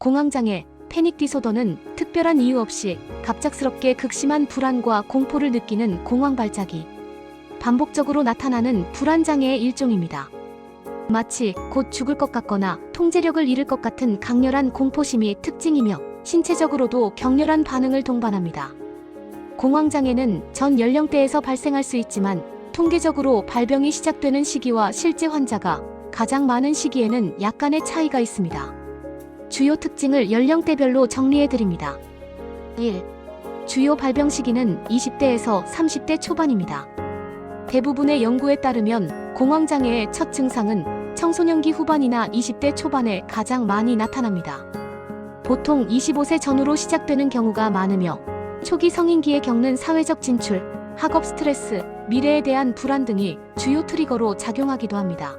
공황장애, 패닉 디소더는 특별한 이유 없이 갑작스럽게 극심한 불안과 공포를 느끼는 공황 발작이 반복적으로 나타나는 불안 장애의 일종입니다. 마치 곧 죽을 것 같거나 통제력을 잃을 것 같은 강렬한 공포심이 특징이며 신체적으로도 격렬한 반응을 동반합니다. 공황 장애는 전 연령대에서 발생할 수 있지만 통계적으로 발병이 시작되는 시기와 실제 환자가 가장 많은 시기에는 약간의 차이가 있습니다. 주요 특징을 연령대별로 정리해 드립니다. 1. 주요 발병 시기는 20대에서 30대 초반입니다. 대부분의 연구에 따르면 공황장애의 첫 증상은 청소년기 후반이나 20대 초반에 가장 많이 나타납니다. 보통 25세 전후로 시작되는 경우가 많으며 초기 성인기에 겪는 사회적 진출, 학업 스트레스, 미래에 대한 불안 등이 주요 트리거로 작용하기도 합니다.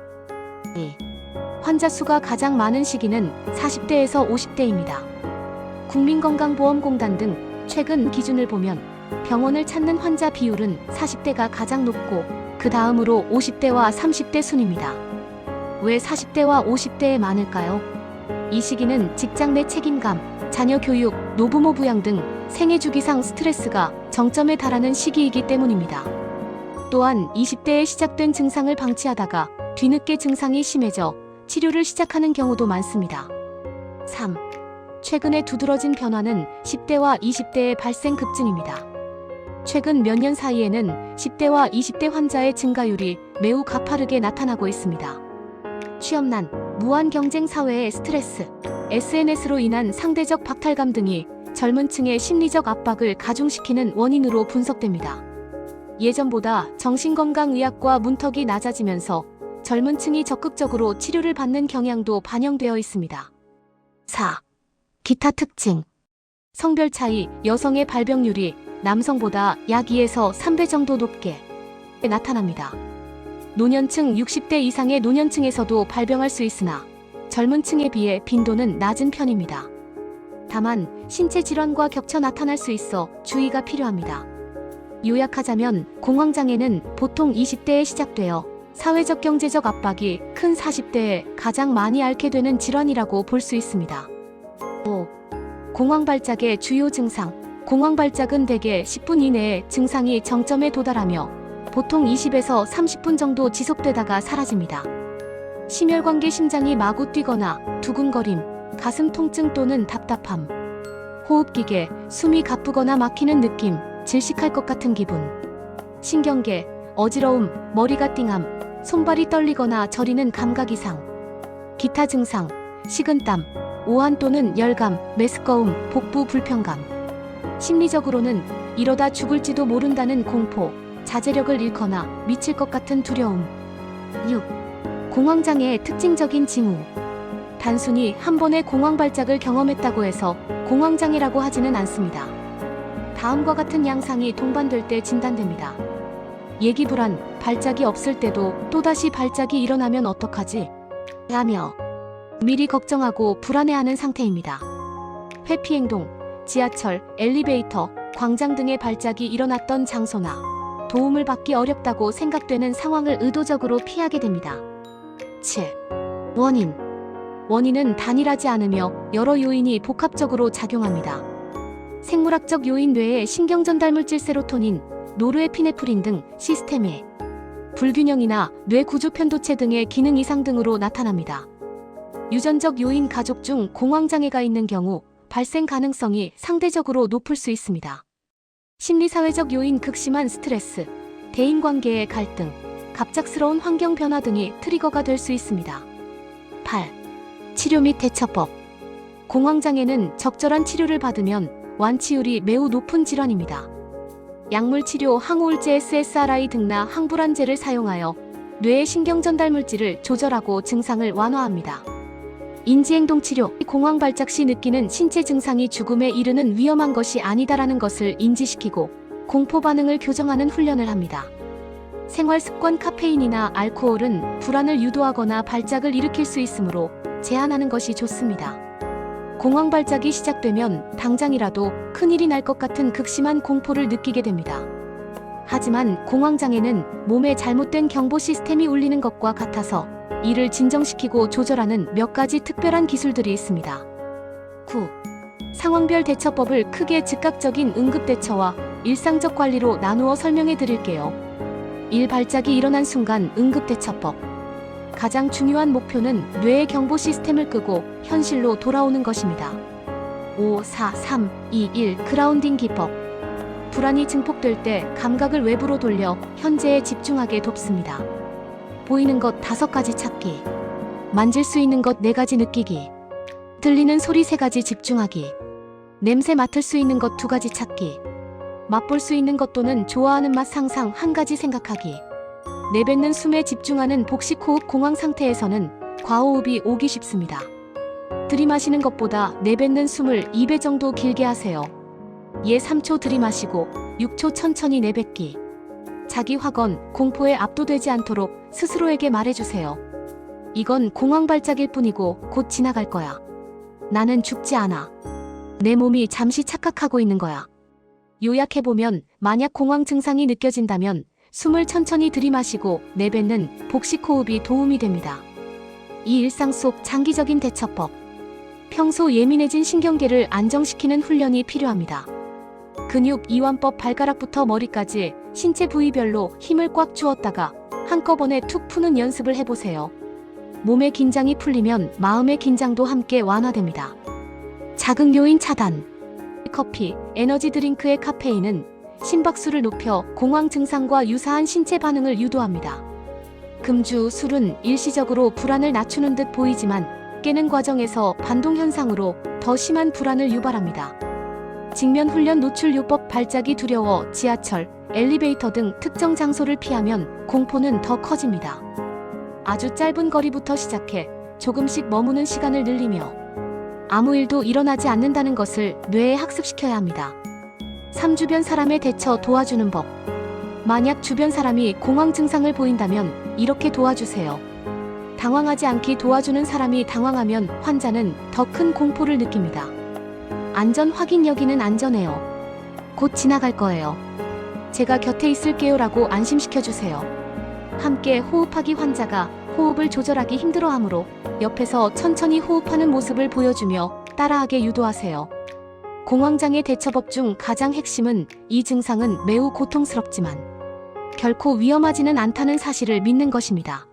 2. 환자 수가 가장 많은 시기는 40대에서 50대입니다. 국민건강보험공단 등 최근 기준을 보면 병원을 찾는 환자 비율은 40대가 가장 높고 그 다음으로 50대와 30대 순입니다. 왜 40대와 50대에 많을까요? 이 시기는 직장 내 책임감, 자녀 교육, 노부모 부양 등 생애 주기상 스트레스가 정점에 달하는 시기이기 때문입니다. 또한 20대에 시작된 증상을 방치하다가 뒤늦게 증상이 심해져 치료를 시작하는 경우도 많습니다. 3. 최근에 두드러진 변화는 10대와 20대의 발생 급증입니다. 최근 몇 년 사이에는 10대와 20대 환자의 증가율이 매우 가파르게 나타나고 있습니다. 취업난, 무한 경쟁 사회의 스트레스, SNS로 인한 상대적 박탈감 등이 젊은 층의 심리적 압박을 가중시키는 원인으로 분석됩니다. 예전보다 정신건강의학과 문턱이 낮아지면서 젊은 층이 적극적으로 치료를 받는 경향도 반영되어 있습니다. 4. 기타 특징. 성별 차이, 여성의 발병률이 남성보다 약 2에서 3배 정도 높게 나타납니다. 노년층 60대 이상의 노년층에서도 발병할 수 있으나 젊은 층에 비해 빈도는 낮은 편입니다. 다만 신체 질환과 겹쳐 나타날 수 있어 주의가 필요합니다. 요약하자면 공황장애는 보통 20대에 시작되어 사회적 경제적 압박이 큰 40대에 가장 많이 앓게 되는 질환이라고 볼 수 있습니다. 5. 공황발작의 주요 증상. 공황발작은 대개 10분 이내에 증상이 정점에 도달하며 보통 20에서 30분 정도 지속되다가 사라집니다. 심혈관계 심장이 마구 뛰거나 두근거림, 가슴 통증 또는 답답함, 호흡기계, 숨이 가쁘거나 막히는 느낌, 질식할 것 같은 기분, 신경계, 어지러움, 머리가 띵함, 손발이 떨리거나 저리는 감각 이상, 기타 증상, 식은땀, 오한 또는 열감, 메스꺼움, 복부 불편감. 심리적으로는 이러다 죽을지도 모른다는 공포, 자제력을 잃거나 미칠 것 같은 두려움. 6. 공황장애의 특징적인 징후. 단순히 한 번의 공황 발작을 경험했다고 해서 공황장애라고 하지는 않습니다. 다음과 같은 양상이 동반될 때 진단됩니다. 예기 불안, 발작이 없을 때도 또다시 발작이 일어나면 어떡하지? 라며 미리 걱정하고 불안해하는 상태입니다. 회피 행동, 지하철, 엘리베이터, 광장 등의 발작이 일어났던 장소나 도움을 받기 어렵다고 생각되는 상황을 의도적으로 피하게 됩니다. 7. 원인. 원인은 단일하지 않으며 여러 요인이 복합적으로 작용합니다. 생물학적 요인 외에 신경전달물질 세로토닌, 노르에피네프린 등 시스템의 불균형이나 뇌 구조 편도체 등의 기능 이상 등으로 나타납니다. 유전적 요인 가족 중 공황장애가 있는 경우 발생 가능성이 상대적으로 높을 수 있습니다. 심리사회적 요인 극심한 스트레스, 대인관계의 갈등, 갑작스러운 환경 변화 등이 트리거가 될 수 있습니다. 8. 치료 및 대처법. 공황장애는 적절한 치료를 받으면 완치율이 매우 높은 질환입니다. 약물 치료 항우울제 SSRI 등나 항불안제를 사용하여 뇌의 신경전달 물질을 조절하고 증상을 완화합니다. 인지행동 치료, 공황 발작 시 느끼는 신체 증상이 죽음에 이르는 위험한 것이 아니다라는 것을 인지시키고 공포 반응을 교정하는 훈련을 합니다. 생활 습관 카페인이나 알코올은 불안을 유도하거나 발작을 일으킬 수 있으므로 제한하는 것이 좋습니다. 공황 발작이 시작되면 당장이라도 큰일이 날 것 같은 극심한 공포를 느끼게 됩니다. 하지만 공황장애는 몸에 잘못된 경보 시스템이 울리는 것과 같아서 이를 진정시키고 조절하는 몇 가지 특별한 기술들이 있습니다. 후 상황별 대처법을 크게 즉각적인 응급대처와 일상적 관리로 나누어 설명해 드릴게요. 1. 발작이 일어난 순간 응급대처법. 가장 중요한 목표는 뇌의 경보 시스템을 끄고 현실로 돌아오는 것입니다. 5, 4, 3, 2, 1 그라운딩 기법. 불안이 증폭될 때 감각을 외부로 돌려 현재에 집중하게 돕습니다. 보이는 것 다섯 가지 찾기. 만질 수 있는 것 네 가지 느끼기. 들리는 소리 세 가지 집중하기. 냄새 맡을 수 있는 것 두 가지 찾기. 맛볼 수 있는 것 또는 좋아하는 맛 상상 한 가지 생각하기. 내뱉는 숨에 집중하는 복식 호흡 공황 상태에서는 과호흡이 오기 쉽습니다. 들이마시는 것보다 내뱉는 숨을 2배 정도 길게 하세요. 예 3초 들이마시고 6초 천천히 내뱉기. 자기 확언, 공포에 압도되지 않도록 스스로에게 말해주세요. 이건 공황 발작일 뿐이고 곧 지나갈 거야. 나는 죽지 않아. 내 몸이 잠시 착각하고 있는 거야. 요약해보면 만약 공황 증상이 느껴진다면 숨을 천천히 들이마시고 내뱉는 복식 호흡이 도움이 됩니다. 이 일상 속 장기적인 대처법. 평소 예민해진 신경계를 안정시키는 훈련이 필요합니다. 근육 이완법 발가락부터 머리까지 신체 부위별로 힘을 꽉 주었다가 한꺼번에 툭 푸는 연습을 해보세요. 몸의 긴장이 풀리면 마음의 긴장도 함께 완화됩니다. 자극 요인 차단. 커피, 에너지 드링크의 카페인은 심박수를 높여 공황 증상과 유사한 신체 반응을 유도합니다. 금주, 술은 일시적으로 불안을 낮추는 듯 보이지만 깨는 과정에서 반동 현상으로 더 심한 불안을 유발합니다. 직면 훈련 노출 요법 발작이 두려워 지하철, 엘리베이터 등 특정 장소를 피하면 공포는 더 커집니다. 아주 짧은 거리부터 시작해 조금씩 머무는 시간을 늘리며 아무 일도 일어나지 않는다는 것을 뇌에 학습시켜야 합니다. 3. 주변 사람의 대처 도와주는 법. 만약 주변 사람이 공황 증상을 보인다면 이렇게 도와주세요. 당황하지 않기 도와주는 사람이 당황하면 환자는 더 큰 공포를 느낍니다. 안전 확인 여기는 안전해요. 곧 지나갈 거예요. 제가 곁에 있을게요 라고 안심시켜주세요. 함께 호흡하기 환자가 호흡을 조절하기 힘들어 하므로 옆에서 천천히 호흡하는 모습을 보여주며 따라하게 유도하세요. 공황장애 대처법 중 가장 핵심은 이 증상은 매우 고통스럽지만 결코 위험하지는 않다는 사실을 믿는 것입니다.